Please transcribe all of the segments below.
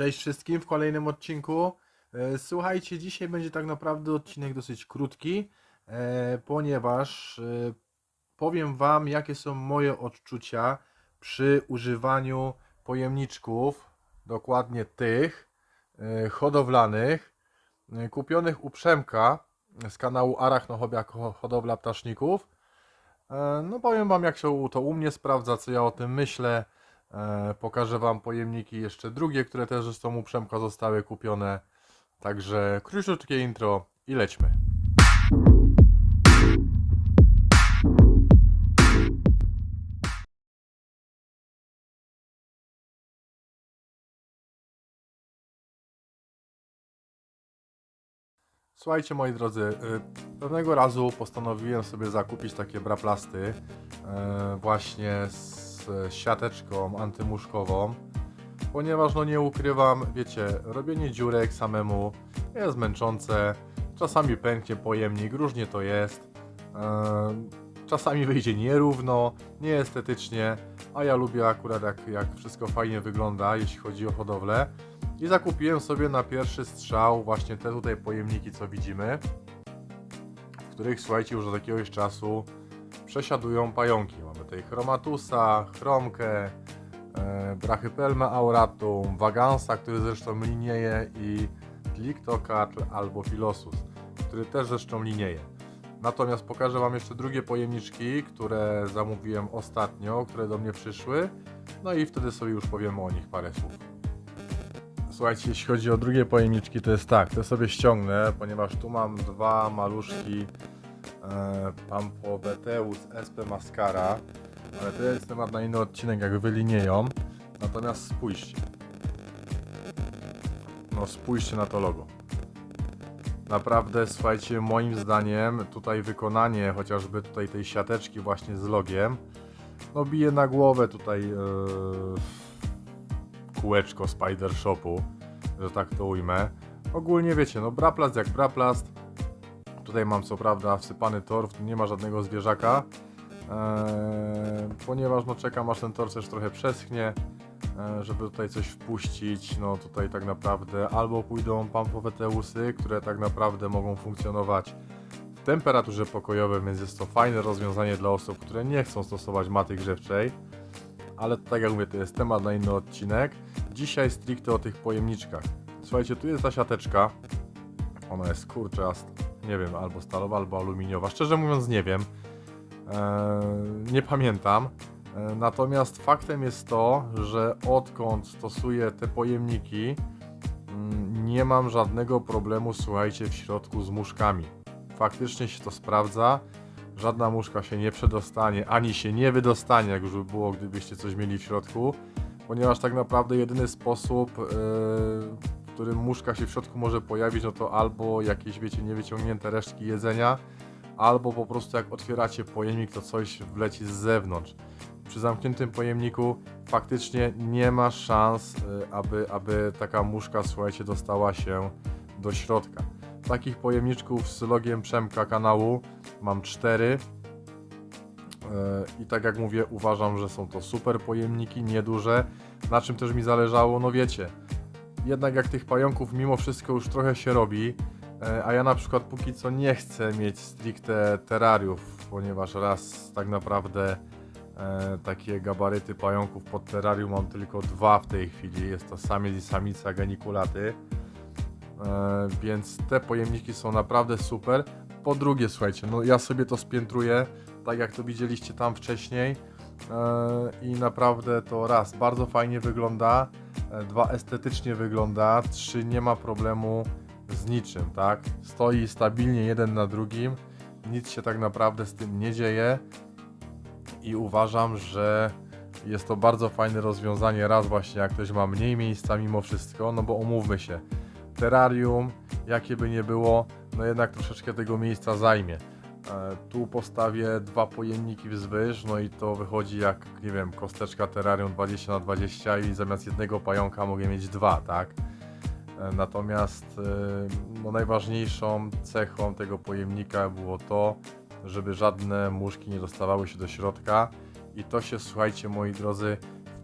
Cześć wszystkim w kolejnym odcinku. E, Słuchajcie, dzisiaj będzie tak naprawdę odcinek dosyć krótki, e, ponieważ e, powiem Wam, jakie są moje odczucia przy używaniu pojemniczków, dokładnie tych hodowlanych, kupionych u Przemka z kanału Arachnohobby jako hodowla ptaszników. No powiem Wam, jak się to u mnie sprawdza, co ja o tym myślę. E, Pokażę Wam pojemniki jeszcze drugie, które też zresztą u Przemka zostały kupione. Także króciutkie intro i lećmy. Słuchajcie moi drodzy, y, pewnego razu postanowiłem sobie zakupić takie braplasty y, właśnie z siateczką antymuszkową, ponieważ no nie ukrywam, wiecie, robienie dziurek samemu jest męczące, czasami pęknie pojemnik, różnie to jest, y, czasami wyjdzie nierówno, nieestetycznie, a ja lubię akurat jak, jak wszystko fajnie wygląda, jeśli chodzi o hodowlę. I zakupiłem sobie na pierwszy strzał właśnie te tutaj pojemniki, co widzimy, w których słuchajcie już od jakiegoś czasu przesiadują pająki. Mamy tutaj chromatusa, chromkę, e, auratum, wagansa, który zresztą linieje i tliktokacz albo filosus, który też zresztą linieje. Natomiast pokażę Wam jeszcze drugie pojemniczki, które zamówiłem ostatnio, które do mnie przyszły. No i wtedy sobie już powiemy o nich parę słów. Słuchajcie, jeśli chodzi o drugie pojemniczki, to jest tak, te sobie ściągnę, ponieważ tu mam dwa maluszki e, Pampoveteus SP Mascara, ale to jest temat na inny odcinek, jak wylinieją. Natomiast spójrzcie. No spójrzcie na to logo. Naprawdę, słuchajcie, moim zdaniem tutaj wykonanie chociażby tutaj tej siateczki właśnie z logiem, no bije na głowę tutaj e, kółeczko Spider Shopu, że tak to ujmę. Ogólnie wiecie, no braplast jak braplast. Tutaj mam co prawda wsypany torf, tu nie ma żadnego zwierzaka, eee, ponieważ no czekam aż ten torf też trochę przeschnie, eee, żeby tutaj coś wpuścić. No tutaj tak naprawdę albo pójdą pampowe teusy, które tak naprawdę mogą funkcjonować w temperaturze pokojowej, więc jest to fajne rozwiązanie dla osób, które nie chcą stosować maty grzewczej ale tak jak mówię, to jest temat na inny odcinek. Dzisiaj stricte o tych pojemniczkach. Słuchajcie, tu jest ta siateczka. Ona jest kurczę, a st- nie wiem, albo stalowa, albo aluminiowa. Szczerze mówiąc, nie wiem. Eee, nie pamiętam. Eee, natomiast faktem jest to, że odkąd stosuję te pojemniki, mm, nie mam żadnego problemu, słuchajcie, w środku z muszkami. Faktycznie się to sprawdza żadna muszka się nie przedostanie, ani się nie wydostanie, jak już by było, gdybyście coś mieli w środku, ponieważ tak naprawdę jedyny sposób, yy, którym muszka się w środku może pojawić, no to albo jakieś, wiecie, niewyciągnięte resztki jedzenia, albo po prostu jak otwieracie pojemnik, to coś wleci z zewnątrz. Przy zamkniętym pojemniku faktycznie nie ma szans, yy, aby, aby taka muszka, słuchajcie, dostała się do środka. Takich pojemniczków z logiem Przemka kanału mam cztery. E, I tak jak mówię, uważam, że są to super pojemniki, nieduże. Na czym też mi zależało, no wiecie, jednak jak tych pająków mimo wszystko już trochę się robi, e, a ja na przykład póki co nie chcę mieć stricte terrariów, ponieważ raz tak naprawdę e, takie gabaryty pająków pod terrarium mam tylko dwa w tej chwili. Jest to samiec i samica genikulaty. E, więc te pojemniki są naprawdę super. Po drugie, słuchajcie, no ja sobie to spiętruję, tak jak to widzieliście tam wcześniej. E, I naprawdę to raz, bardzo fajnie wygląda, e, dwa, estetycznie wygląda, trzy, nie ma problemu z niczym, tak? Stoi stabilnie jeden na drugim, nic się tak naprawdę z tym nie dzieje i uważam, że jest to bardzo fajne rozwiązanie, raz właśnie jak ktoś ma mniej miejsca mimo wszystko, no bo omówmy się, terrarium, jakie by nie było, no jednak troszeczkę tego miejsca zajmie. E, Tu postawię dwa pojemniki wzwyż, no i to wychodzi jak, nie wiem, kosteczka terrarium 20 na 20 i zamiast jednego pająka mogę mieć dwa, tak? E, Natomiast e, no, najważniejszą cechą tego pojemnika było to, żeby żadne muszki nie dostawały się do środka i to się, słuchajcie moi drodzy,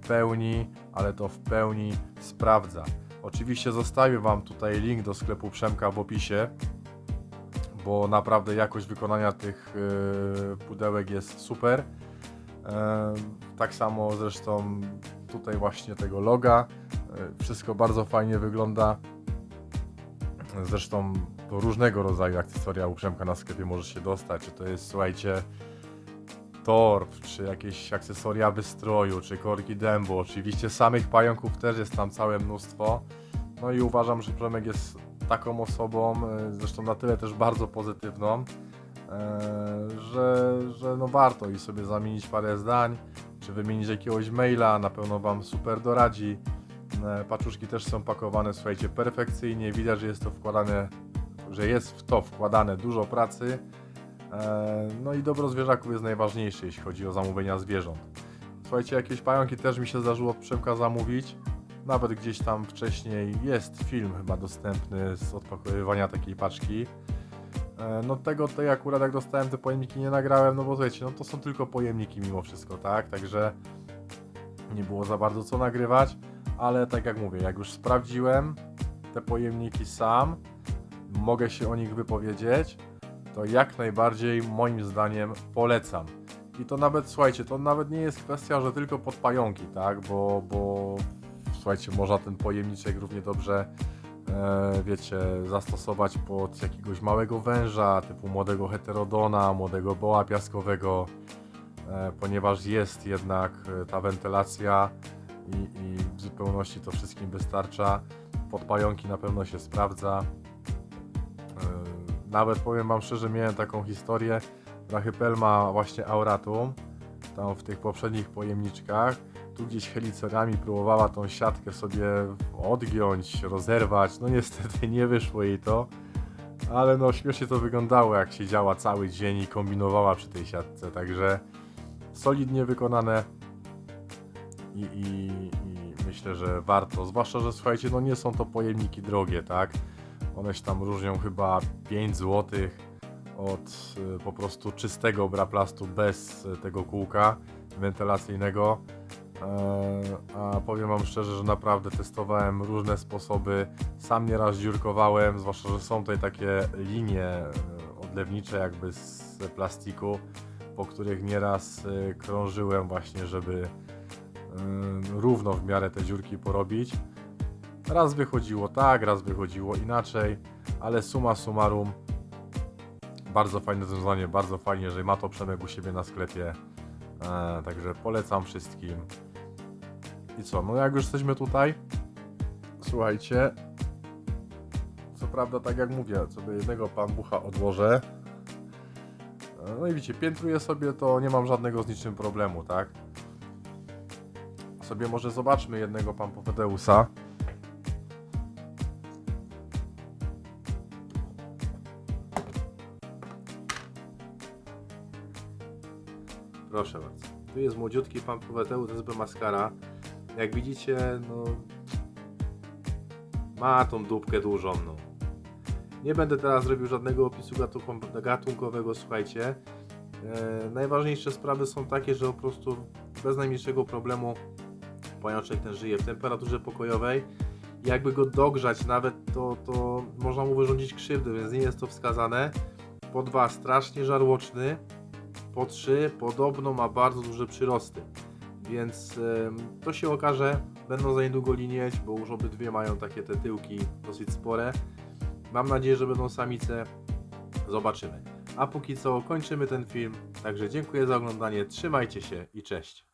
w pełni, ale to w pełni sprawdza. Oczywiście zostawię Wam tutaj link do sklepu Przemka w opisie, bo naprawdę jakość wykonania tych yy, pudełek jest super. E, Tak samo zresztą tutaj właśnie tego loga. E, Wszystko bardzo fajnie wygląda. Zresztą do różnego rodzaju akcesoria u Przemka na sklepie możesz się dostać. Czy to jest, słuchajcie, torf, czy jakieś akcesoria wystroju, czy korki dębu. Oczywiście samych pająków też jest tam całe mnóstwo. No i uważam, że Przemek jest taką osobą, e, zresztą na tyle też bardzo pozytywną, e, że, że no warto i sobie zamienić parę zdań, czy wymienić jakiegoś maila, na pewno Wam super doradzi. E, Paczuszki też są pakowane, słuchajcie, perfekcyjnie, widać, że jest to wkładane, że jest w to wkładane dużo pracy. No i dobro zwierzaków jest najważniejsze, jeśli chodzi o zamówienia zwierząt. Słuchajcie, jakieś pająki też mi się zdarzyło od Przemka zamówić. Nawet gdzieś tam wcześniej jest film chyba dostępny z odpakowywania takiej paczki. E, No tego tutaj akurat jak dostałem te pojemniki nie nagrałem, no bo słuchajcie, no to są tylko pojemniki mimo wszystko, tak? Także nie było za bardzo co nagrywać, ale tak jak mówię, jak już sprawdziłem te pojemniki sam, mogę się o nich wypowiedzieć, to jak najbardziej moim zdaniem polecam. I to nawet, słuchajcie, to nawet nie jest kwestia, że tylko pod pająki, tak? Bo, bo słuchajcie, można ten pojemniczek równie dobrze, e, wiecie, zastosować pod jakiegoś małego węża, typu młodego heterodona, młodego boa piaskowego, e, ponieważ jest jednak e, ta wentylacja i, i w zupełności to wszystkim wystarcza. Pod pająki na pewno się sprawdza. Nawet powiem Wam szczerze, miałem taką historię. Brachypel ma właśnie auratum, tam w tych poprzednich pojemniczkach. Tu gdzieś helicerami próbowała tą siatkę sobie odgiąć, rozerwać. No niestety nie wyszło jej to. Ale no śmiesznie to wyglądało, jak siedziała cały dzień i kombinowała przy tej siatce. Także solidnie wykonane i, i, i myślę, że warto. Zwłaszcza, że słuchajcie, no nie są to pojemniki drogie, tak? One się tam różnią chyba 5 zł od y, po prostu czystego braplastu bez y, tego kółka wentylacyjnego. E, A powiem Wam szczerze, że naprawdę testowałem różne sposoby. Sam nieraz dziurkowałem, zwłaszcza, że są tutaj takie linie y, odlewnicze jakby z plastiku, po których nieraz krążyłem właśnie, żeby równo w miarę te dziurki porobić. Raz wychodziło tak, raz wychodziło inaczej, ale summa summarum bardzo fajne rozwiązanie, bardzo fajnie, że ma to Przemek u siebie na sklepie. E, także polecam wszystkim. I co, no jak już jesteśmy tutaj, słuchajcie, co prawda tak jak mówię, sobie jednego pambucha odłożę. E, No i widzicie, piętruję sobie, to nie mam żadnego z niczym problemu, tak? Sobie może zobaczmy jednego Pampofedeusa. Proszę bardzo. Tu jest młodziutki pan Prometeusz SB Mascara. Jak widzicie, no... Ma tą dupkę dużą, no. Nie będę teraz robił żadnego opisu gatunkowego, słuchajcie. E, najważniejsze sprawy są takie, że po prostu bez najmniejszego problemu pajączek ten żyje w temperaturze pokojowej. Jakby go dogrzać nawet, to, to można mu wyrządzić krzywdę, więc nie jest to wskazane. Po dwa, strasznie żarłoczny po 3 podobno ma bardzo duże przyrosty. Więc to się okaże, będą za niedługo linieć, bo już obydwie mają takie te tyłki dosyć spore. Mam nadzieję, że będą samice. Zobaczymy. A póki co kończymy ten film. Także dziękuję za oglądanie, trzymajcie się i cześć.